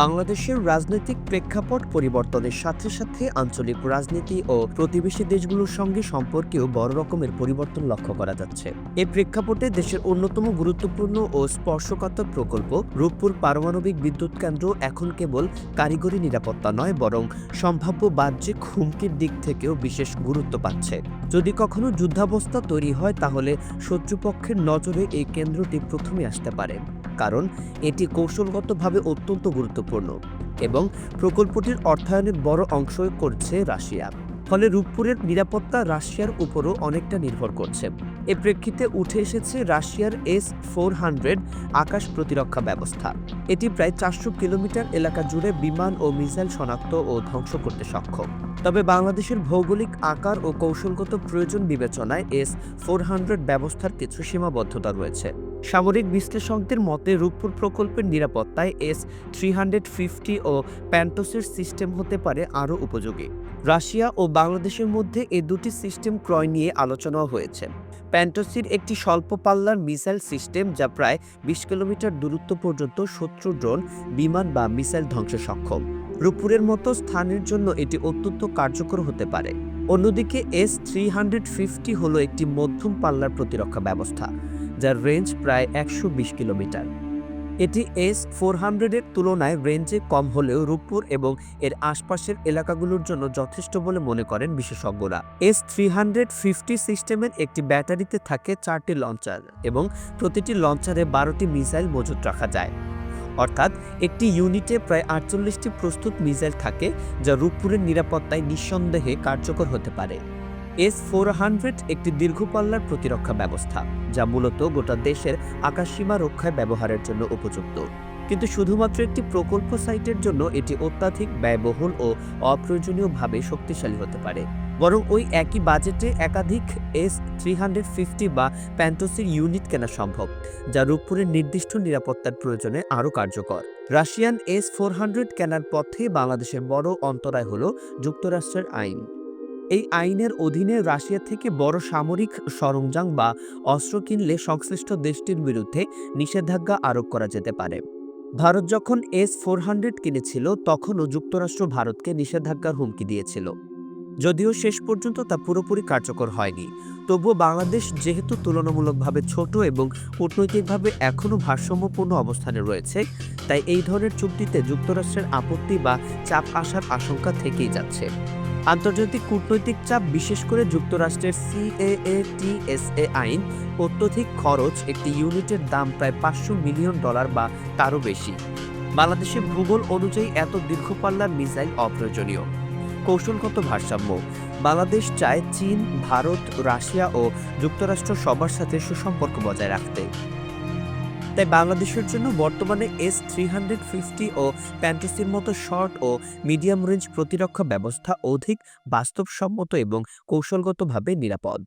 বাংলাদেশের রাজনৈতিক প্রেক্ষাপট পরিবর্তনের সাথে সাথে আঞ্চলিক রাজনীতি ও প্রতিবেশী দেশগুলোর সঙ্গে সম্পর্কেও বড় রকমের পরিবর্তন লক্ষ্য করা যাচ্ছে। এই প্রেক্ষাপটে দেশের অন্যতম গুরুত্বপূর্ণ ও স্পর্শকাতর প্রকল্প রূপপুর পারমাণবিক বিদ্যুৎ কেন্দ্র এখন কেবল কারিগরি নিরাপত্তা নয়, বরং সম্ভাব্য বাহ্যিক হুমকির দিক থেকেও বিশেষ গুরুত্ব পাচ্ছে। যদি কখনো যুদ্ধাবস্থা তৈরি হয়, তাহলে শত্রুপক্ষের নজরে এই কেন্দ্রটি প্রথমে আসতে পারে। কারণ এটি কৌশলগতভাবে অত্যন্ত গুরুত্বপূর্ণ এবং প্রকল্পটির অর্থায়নের বড় অংশ করছে রাশিয়া। ফলে রূপপুরের নিরাপত্তা রাশিয়ার উপরও অনেকটা নির্ভর করছে। এ প্রেক্ষিতে উঠে এসেছে রাশিয়ার এস ফোর হান্ড্রেড আকাশ প্রতিরক্ষা ব্যবস্থা। এটি প্রায় চারশো কিলোমিটার এলাকা জুড়ে বিমান ও মিসাইল শনাক্ত ও ধ্বংস করতে সক্ষম। তবে বাংলাদেশের ভৌগোলিক আকার ও কৌশলগত প্রয়োজন বিবেচনায় এস ফোর হান্ড্রেড ব্যবস্থার কিছু সীমাবদ্ধতা রয়েছে। সামরিক বিশ্লেষকদের মতে, রূপপুর প্রকল্পের নিরাপত্তায় এস থ্রি ও প্যান্টোসের সিস্টেম হতে পারে আরও উপযোগী। রাশিয়া ও বাংলাদেশের মধ্যে এ দুটি সিস্টেম ক্রয় নিয়ে আলোচনাও হয়েছে। প্যান্টোসির একটি স্বল্প পাল্লার মিসাইল সিস্টেম যা প্রায় বিশ কিলোমিটার দূরত্ব পর্যন্ত শত্রু ড্রোন, বিমান বা মিসাইল ধ্বংসে সক্ষম। রূপপুরের মতো স্থানের জন্য এটি অত্যন্ত কার্যকর হতে পারে। অন্যদিকে এস থ্রি হান্ড্রেড ফিফটি হল একটি মধ্যম পাল্লার প্রতিরক্ষা ব্যবস্থা। যার রেঞ্জ প্রায় একশো বিশ কিলোমিটার। এটি এস ফোর হান্ড্রেডের তুলনায় রেঞ্জে কম হলেও রূপপুর এবং এর আশপাশের এলাকাগুলোর জন্য যথেষ্ট বলে মনে করেন বিশেষজ্ঞরা। এস থ্রি হান্ড্রেড ফিফটি সিস্টেমের একটি ব্যাটারিতে থাকে চারটি লঞ্চার এবং প্রতিটি লঞ্চারে বারোটি মিসাইল মজুত রাখা যায়। অর্থাৎ একটি ইউনিটে প্রায় আটচল্লিশটি প্রস্তুত মিসাইল থাকে, যা রূপপুরের নিরাপত্তায় নিঃসন্দেহে কার্যকর হতে পারে। এস ফোর হান্ড্রেড একটি দীর্ঘপাল্লার প্রতিরক্ষা ব্যবস্থা, যা মূলত গোটা দেশের আকাশসীমা রক্ষায় ব্যবহারের জন্য উপযুক্ত। কিন্তু শুধুমাত্র একটি প্রকল্প সাইটের জন্য এটি অত্যাধিক ব্যয়বহুল ও অপ্রয়োজনীয়ভাবে শক্তিশালী হতে পারে। বরং ওই একই বাজেটে একাধিক এস থ্রি হান্ড্রেড ফিফটি বা প্যান্টোসির ইউনিট কেনা সম্ভব, যা রূপপুরের নির্দিষ্ট নিরাপত্তার প্রয়োজনে আরও কার্যকর। রাশিয়ান এস ফোর হান্ড্রেড কেনার পথে বাংলাদেশের বড় অন্তরায় হল যুক্তরাষ্ট্রের আইন। এই আইনের অধীনে রাশিয়া থেকে বড় সামরিক সরঞ্জাম বা অস্ত্র কিনলে সংশ্লিষ্ট দেশটির বিরুদ্ধে নিষেধাজ্ঞা আরোপ করা যেতে পারে। ভারত যখন এস ফোর হান্ড্রেড কিনেছিল, তখনও যুক্তরাষ্ট্র ভারতকে নিষেধাজ্ঞার হুমকি দিয়েছিল। যদিও শেষ পর্যন্ত তা পুরোপুরি কার্যকর হয়নি, তবুও বাংলাদেশ যেহেতু তুলনামূলকভাবে ছোট এবং কূটনৈতিকভাবে এখনও ভারসাম্যপূর্ণ অবস্থানে রয়েছে, তাই এই ধরনের চুক্তিতে যুক্তরাষ্ট্রের আপত্তি বা চাপ আসার আশঙ্কা থেকেই যাচ্ছে। আন্তর্জাতিক কূটনৈতিক চাপ, বিশেষ করে যুক্তরাষ্ট্রের সিএএ টিএসএ আইন, অত্যধিক খরচ, একটি ইউনিটের দাম প্রায় পাঁচশো মিলিয়ন ডলার বা তারও বেশি। বাংলাদেশের ভূগোল অনুযায়ী এত দীর্ঘপাল্লার মিসাইল অপ্রয়োজনীয়। কৌশলগত ভারসাম্য। বাংলাদেশ চায় চীন, ভারত, রাশিয়া ও যুক্তরাষ্ট্র সবার সাথে সুসম্পর্ক বজায় রাখতে। তাই বাংলাদেশের জন্য বর্তমানে এস থ্রি হান্ড্রেড ফিফটি ও প্যান্টাসির মতো শর্ট ও মিডিয়াম রেঞ্জ প্রতিরক্ষা ব্যবস্থা অধিক বাস্তবসম্মত এবং কৌশলগতভাবে নিরাপদ।